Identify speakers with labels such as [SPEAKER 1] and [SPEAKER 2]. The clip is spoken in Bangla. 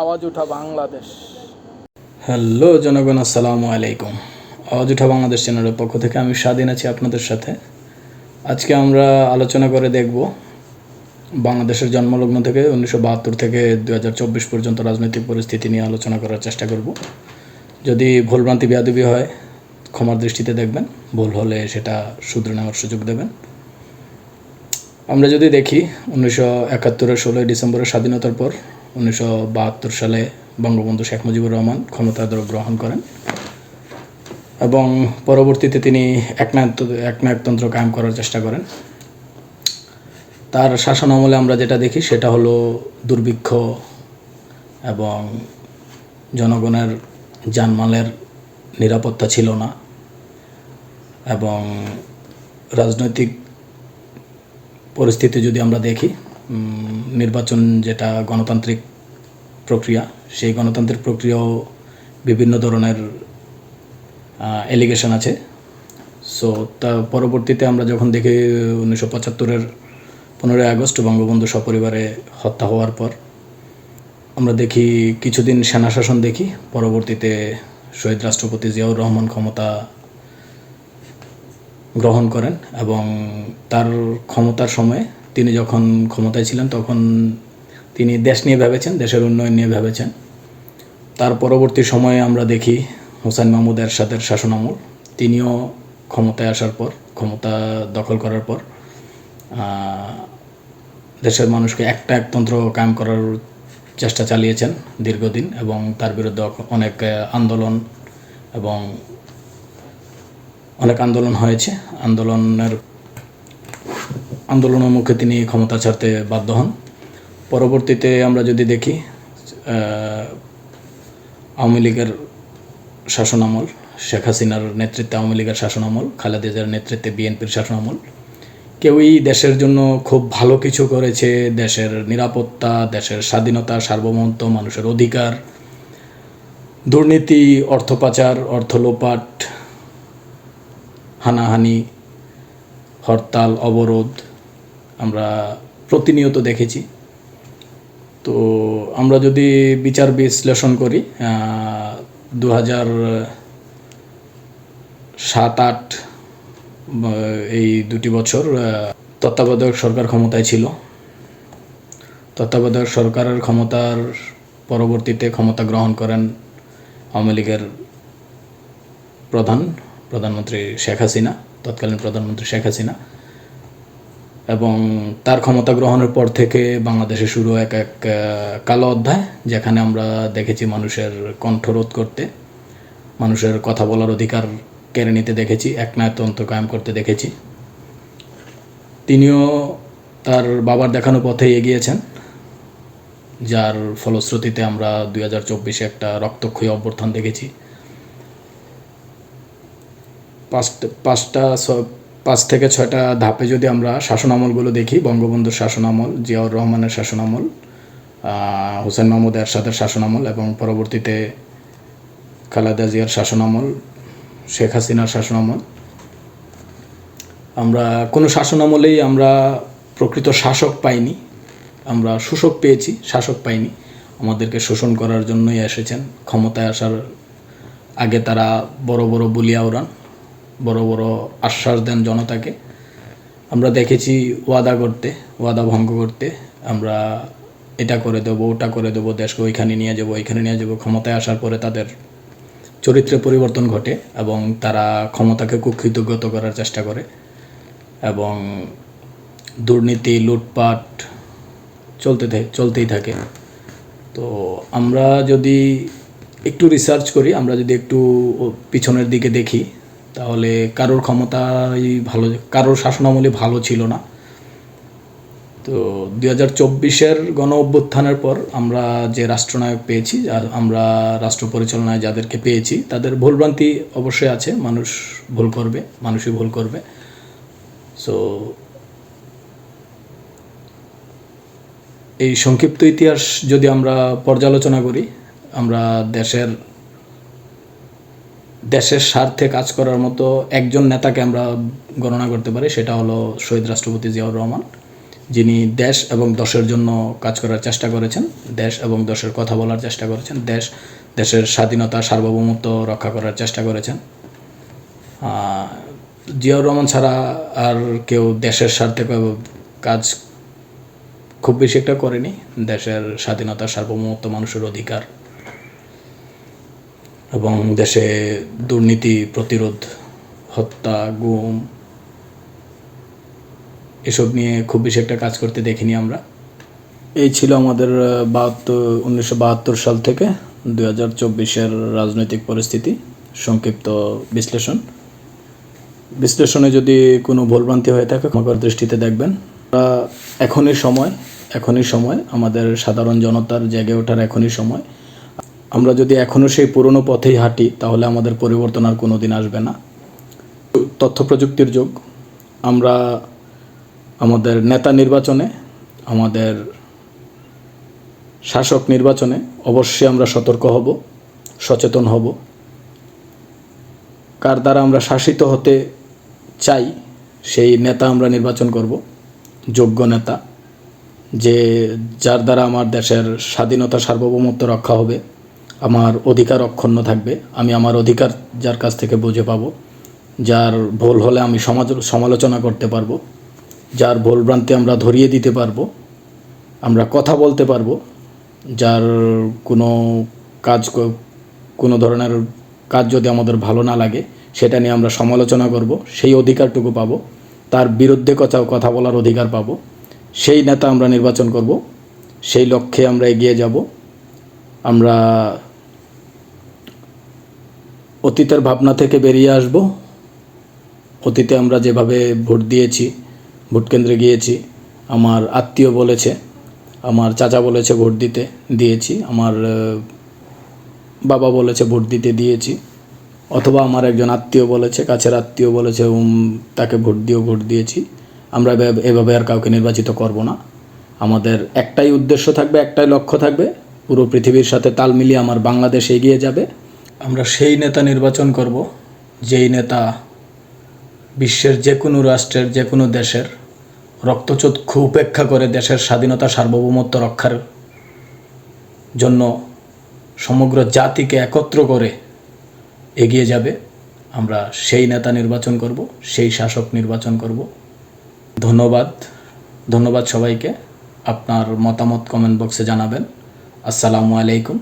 [SPEAKER 1] আওয়াজ ওঠা বাংলাদেশ।
[SPEAKER 2] হ্যালো জনগণ, আসসালামু আলাইকুম। আওয়াজ উঠা বাংলাদেশ চ্যানেলের পক্ষ থেকে আমি স্বাধীন আছি আপনাদের সাথে। আজকে আমরা আলোচনা করে দেখব বাংলাদেশের জন্মলগ্ন থেকে উনিশশো বাহাত্তর থেকে দু হাজার চব্বিশ পর্যন্ত রাজনৈতিক পরিস্থিতি নিয়ে আলোচনা করার চেষ্টা করব। যদি ভুলভ্রান্তি, বেয়াদবি হয়, ক্ষমার দৃষ্টিতে দেখবেন। ভুল হলে সেটা শুধরে নেওয়ার সুযোগ দেবেন। আমরা যদি দেখি, উনিশশো একাত্তরের ষোলোই ডিসেম্বরের স্বাধীনতার পর উনিশশো বাহাত্তর সালে বঙ্গবন্ধু শেখ মুজিবুর রহমান ক্ষমতাধর গ্রহণ করেন এবং পরবর্তীতে তিনি একনায়ক একনায়কতন্ত্র কায়েম করার চেষ্টা করেন। তার শাসন আমলে আমরা যেটা দেখি সেটা হলো দুর্ভিক্ষ এবং জনগণের জানমালের নিরাপত্তা ছিল না এবং রাজনৈতিক পরিস্থিতি যদি আমরা দেখি নির্বাচন যেটা গণতান্ত্রিক প্রক্রিয়া, সেই গণতান্ত্রিক প্রক্রিয়াও বিভিন্ন ধরনের এলিগেশন আছে। সো তা পরবর্তীতে আমরা যখন দেখি, উনিশশো পঁচাত্তরের পনেরোই আগস্ট বঙ্গবন্ধু সপরিবারে হত্যা হওয়ার পর, আমরা দেখি কিছুদিন সেনা শাসন দেখি, পরবর্তীতে শহীদ রাষ্ট্রপতি জিয়াউর রহমান ক্ষমতা গ্রহণ করেন এবং তার ক্ষমতার সময়ে তিনি যখন ক্ষমতায় ছিলেন, তখন তিনি দেশ নিয়ে ভেবেছেন, দেশের উন্নয়ন নিয়ে ভেবেছেন। তার পরবর্তী সময়ে আমরা দেখি হোসেন মাহমুদ এরশাদের শাসনামল। তিনিও ক্ষমতায় আসার পর, ক্ষমতা দখল করার পর দেশের মানুষকে একটা একতন্ত্র কায়েম করার চেষ্টা চালিয়েছেন দীর্ঘদিন এবং তার বিরুদ্ধে অনেক আন্দোলন এবং অনেক আন্দোলন হয়েছে। আন্দোলনের আন্দোলনের মুখে তিনি ক্ষমতা ছাড়তে বাধ্য হন। পরবর্তীতে আমরা যদি দেখি আওয়ামী লীগের শাসনামল, শেখ হাসিনার নেতৃত্বে আওয়ামী লীগের শাসনামল, খালেদা জিয়ার নেতৃত্বে বিএনপির শাসনামল, কেউই দেশের জন্য খুব ভালো কিছু করেছে, দেশের নিরাপত্তা, দেশের স্বাধীনতা, সার্বভৌমত্ব, মানুষের অধিকার, দুর্নীতি, অর্থ পাচার, অর্থ লোপাট, হানাহানি, হরতাল, অবরোধ আমরা প্রতিনিয়ত দেখেছি। তো আমরা যদি বিচার বিশ্লেষণ করি দু হাজার সাত আট এই দুটি বছর তত্ত্বাবধায়ক সরকার ক্ষমতায় ছিল। তত্ত্বাবধায়ক সরকারের ক্ষমতার পরবর্তীতে ক্ষমতা গ্রহণ করেন আওয়ামী লীগের প্রধান, প্রধানমন্ত্রী শেখ হাসিনা, তৎকালীন প্রধানমন্ত্রী শেখ হাসিনা। এবং তার ক্ষমতা গ্রহণের পর থেকে বাংলাদেশে শুরু এক এক কালো অধ্যায়, যেখানে আমরা দেখেছি মানুষের কণ্ঠরোধ করতে, মানুষের কথা বলার অধিকার কেড়ে নিতে দেখেছি একনায়তন্ত্র কায়েম করতে দেখেছি। তিনিও তার বাবার দেখানো পথে এগিয়েছেন, যার ফলশ্রুতিতে আমরা দুই হাজার চব্বিশে একটা রক্তক্ষয়ী অভ্যর্থন দেখেছি। পাঁচটা পাঁচটা পাঁচ থেকে ছয়টা ধাপে যদি আমরা শাসনামলগুলো দেখি, বঙ্গবন্ধুর শাসনামল, জিয়াউর রহমানের শাসনামল হোসেন মাহমুদ এরশাদের শাসনামল এবং পরবর্তীতে খালেদা জিয়ার শাসনামল, শেখ হাসিনার শাসনামল, আমরা কোনো শাসনামলেই আমরা প্রকৃত শাসক পাইনি। আমরা শোষক পেয়েছি, শাসক পাইনি। আমাদেরকে শোষণ করার জন্যই এসেছেন। ক্ষমতায় আসার আগে তারা বড় বড় বলিয়া ওড়ান বড় বড় আশ্বাস দেন জনতাকে। আমরা দেখেছি ওয়াদা করতে, ওয়াদা ভঙ্গ করতে, আমরা এটা করে দেবো, ওটা করে দেবো, দেশকে ওইখানে নিয়ে যাব, ওইখানে নিয়ে যাব, ক্ষমতায় আসার পরে তাদের চরিত্রে পরিবর্তন ঘটে এবং তারা ক্ষমতাকে কুক্ষিতগত করার চেষ্টা করে এবং দুর্নীতি, লুটপাট চলতে চলতেই থাকে। তো আমরা যদি একটু রিসার্চ করি, আমরা যদি একটু পিছনের দিকে দেখি তাহলে কারোর ক্ষমতাই ভালো, কারোর শাসনামলে ভালো ছিল না। তো দুই হাজার চব্বিশের গণ অভ্যুত্থানের পর আমরা যে রাষ্ট্রনায়ক পেয়েছি আমরা রাষ্ট্র পরিচালনায় যাদেরকে পেয়েছি, তাদের ভুলভ্রান্তি অবশ্যই আছে, মানুষ ভুল করবে, মানুষই ভুল করবে। সো এই সংক্ষিপ্ত ইতিহাস যদি আমরা পর্যালোচনা করি, আমরা দেশের দেশের স্বার্থে কাজ করার মতো একজন নেতাকে আমরা গণনা করতে পারি, সেটা হলো শহীদ রাষ্ট্রপতি জিয়াউর রহমান। যিনি দেশ এবং দশের জন্য কাজ করার চেষ্টা করেছেন, দেশ এবং দশের কথা বলার চেষ্টা করেছেন, দেশ, দেশের স্বাধীনতা, সার্বভৌমত্ব রক্ষা করার চেষ্টা করেছেন। জিয়াউর রহমান ছাড়া আর কেউ দেশের স্বার্থে কাজ খুব বেশি একটা করেনি। দেশের স্বাধীনতা, সার্বভৌমত্ব মানুষের অধিকার। এবং দেশে দুর্নীতি, প্রতিরোধ, হত্যা, গুম, এসব নিয়ে খুব বেশি একটা কাজ করতে দেখিনি আমরা। এই ছিল আমাদের বাহাত্তর, উনিশশো বাহাত্তর সাল থেকে দুই হাজার চব্বিশের রাজনৈতিক পরিস্থিতি, সংক্ষিপ্ত বিশ্লেষণ। বিশ্লেষণে যদি কোনো ভুলভ্রান্তি হয়ে থাকে ক্ষমাকর দৃষ্টিতে দেখবেন। আমরা এখনই সময় এখনই সময়, আমাদের সাধারণ জনতার জেগে ওঠার এখনই সময়। আমরা যদি এখনও সেই পুরনো পথেই হাঁটি, তাহলে আমাদের পরিবর্তন আর কোনো দিন আসবে না। তথ্য প্রযুক্তির যুগ। আমরা আমাদের নেতা নির্বাচনে, আমাদের শাসক নির্বাচনে অবশ্যই আমরা সতর্ক হব, সচেতন হব। কার দ্বারা আমরা শাসিত হতে চাই, সেই নেতা আমরা নির্বাচন করব, যোগ্য নেতা, যে যার দ্বারা আমার দেশের স্বাধীনতা সার্বভৌমত্ব রক্ষা হবে। আমার অধিকার অক্ষুণ্ণ থাকবে। আমি আমার অধিকার যার কাছ থেকে বুঝে পাবো, যার ভুল হলে আমি সমাজ, সমালোচনা করতে পারব, যার ভুল ভ্রান্তি আমরা ধরিয়ে দিতে পারব, আমরা কথা বলতে পারব, যার কোনো কাজ কোনো ধরনের কাজ যদি আমাদের ভালো না লাগে, সেটা নিয়ে আমরা সমালোচনা করব, সেই অধিকারটুকু পাবো, তার বিরুদ্ধে কথা কথা বলার অধিকার পাব, সেই নেতা আমরা নির্বাচন করব, সেই লক্ষ্যে আমরা এগিয়ে যাব আমরা অতীতের ভাবনা থেকে বেরিয়ে আসব। অতীতে আমরা যেভাবে ভোট দিয়েছি, ভোট কেন্দ্রে গিয়েছি, আমার আত্মীয় বলেছে, আমার চাচা বলেছে ভোট দিতে, দিয়েছি, আমার বাবা বলেছে ভোট দিতে দিয়েছি, অথবা আমার একজন আত্মীয় বলেছে, কাছের আত্মীয় বলেছে তাকে ভোট দিয়েও ভোট দিয়েছি। আমরা এভাবে- আর কাউকে নির্বাচিত করব না। আমাদের একটাই উদ্দেশ্য থাকবে, একটাই লক্ষ্য থাকবে পুরো পৃথিবীর সাথে তাল মিলিয়ে আমার বাংলাদেশ এগিয়ে যাবে। আমরা সেই নেতা নির্বাচন করব, যেই নেতা বিশ্বের যে কোনো রাষ্ট্রের যে কোনো দেশের রক্তচক্ষু উপেক্ষা করে দেশের স্বাধীনতা সার্বভৌমত্ব রক্ষার জন্য সমগ্র জাতিকে একত্র করে এগিয়ে যাবে। আমরা সেই নেতা নির্বাচন করব, সেই শাসক নির্বাচন করব। ধন্যবাদ ধন্যবাদ সবাইকে। আপনার মতামত কমেন্ট বক্সে জানাবেন। আসসালামু আলাইকুম